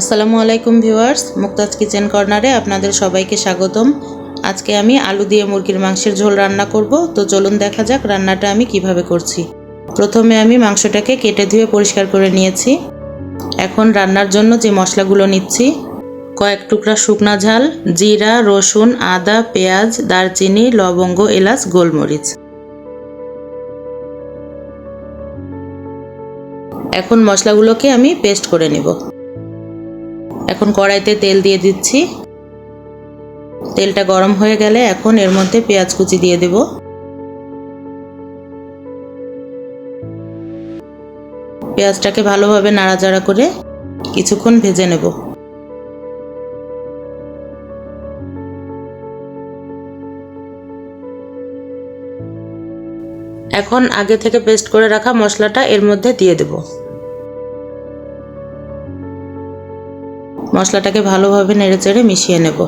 আসসালামু আলাইকুম viewers, Mukta's kitchen কর্নারে আপনাদের সবাইকে স্বাগতম। আজকে আমি আলু দিয়ে মুরগির মাংসের ঝোল রান্না করব। তো চলুন দেখা যাক রান্নাটা আমি কীভাবে করছি। প্রথমে আমি মাংসটাকে কেটে ধুয়ে পরিষ্কার করে নিয়েছি। এখন রান্নার জন্য যে মশলাগুলো নিচ্ছি, কয়েক টুকরা শুকনা ঝাল, জিরা, রসুন, আদা, পেঁয়াজ, দারচিনি, লবঙ্গ, এলাচ, গোলমরিচ। এখন মশলাগুলোকে আমি পেস্ট করে নেব। এখন কড়াইতে তেল দিয়ে দিচ্ছি। তেলটা গরম হয়ে গেলে এখন এর মধ্যে পেঁয়াজ কুচি দিয়ে দেব। পেঁয়াজটাকে ভালোভাবে নাড়াচাড়া করে কিছুক্ষণ ভেজে নেব। এখন আগে থেকে পেস্ট করে রাখা মশলাটা এর মধ্যে দিয়ে দেব। মশলাটাকে ভালোভাবে নেড়েচেড়ে মিশিয়ে নেব।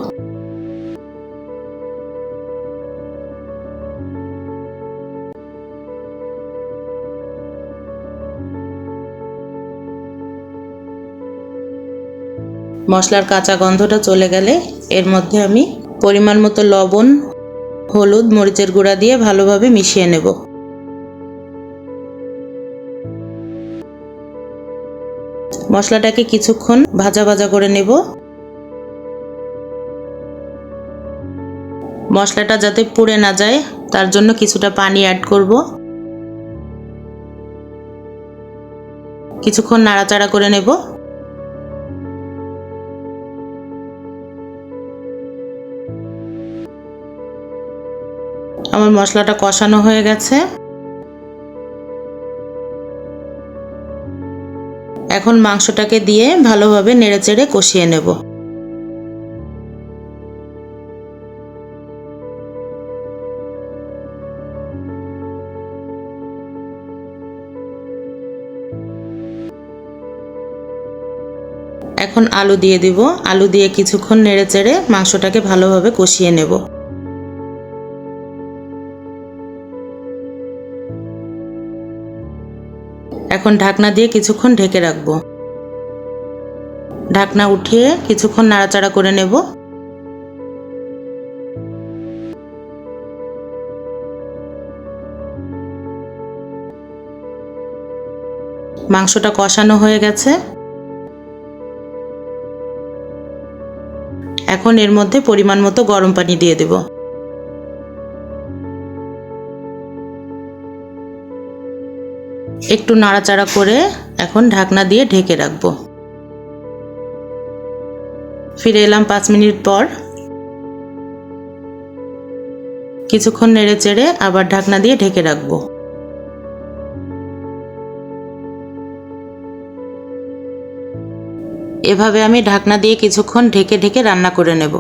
মশলার কাঁচা গন্ধটা চলে গেলে এর মধ্যে আমি পরিমাণ মতো লবণ, হলুদ, মরিচের গুঁড়া দিয়ে ভালোভাবে মিশিয়ে নেব। মশলাটাকে কিছুক্ষণ ভাজা ভাজা করে নেব। মশলাটা যাতে পুড়ে না যায়, তার জন্য কিছুটা পানি অ্যাড করব। কিছুক্ষণ নাড়াচাড়া করে নেব। আমার মশলাটা কষানো হয়ে গেছে। এখন মাংসটাকে দিয়ে ভালোভাবে নেড়েচেড়ে কষিয়ে নেব। এখন আলু দিয়ে দিব। আলু দিয়ে কিছুক্ষণ নেড়েচেড়ে মাংসটাকে ভালোভাবে কষিয়ে নেব। এখন ঢাকনা দিয়ে কিছুক্ষণ ঢেকে রাখব। ঢাকনা উঠিয়ে কিছুক্ষণ নাড়াচাড়া করে নেব। মাংসটা কষানো হয়ে গেছে। এখন এর মধ্যে পরিমাণ মতো গরম পানি দিয়ে দেবো। একটু নাড়াচাড়া করে এখন ঢাকনা দিয়ে ঢেকে রাখব। ফিরে এলাম পাঁচ মিনিট পর। কিছুক্ষণ নেড়ে চেড়ে আবার ঢাকনা দিয়ে ঢেকে রাখব। এভাবে আমি ঢাকনা দিয়ে কিছুক্ষণ ঢেকে ঢেকে রান্না করে নেব।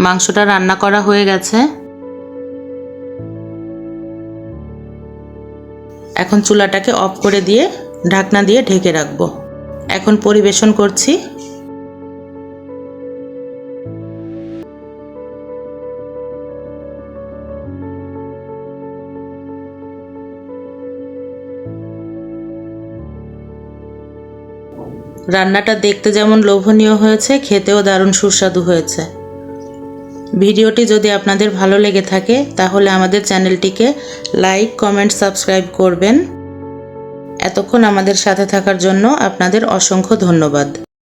মাংসটা রান্না করা হয়ে গেছে। এখন চুলাটাকে অফ করে দিয়ে ঢাকনা দিয়ে ঢেকে রাখব। এখন পরিবেশন করছি। রান্নাটা দেখতে যেমন লোভনীয় হয়েছে, খেতেও দারুণ সুস্বাদু হয়েছে। ভিডিওটি যদি আপনাদের ভালো লেগে থাকে, তাহলে আমাদের চ্যানেলটিকে লাইক, কমেন্ট, সাবস্ক্রাইব করবেন। এতক্ষণ আমাদের সাথে থাকার জন্য আপনাদের অসংখ্য ধন্যবাদ।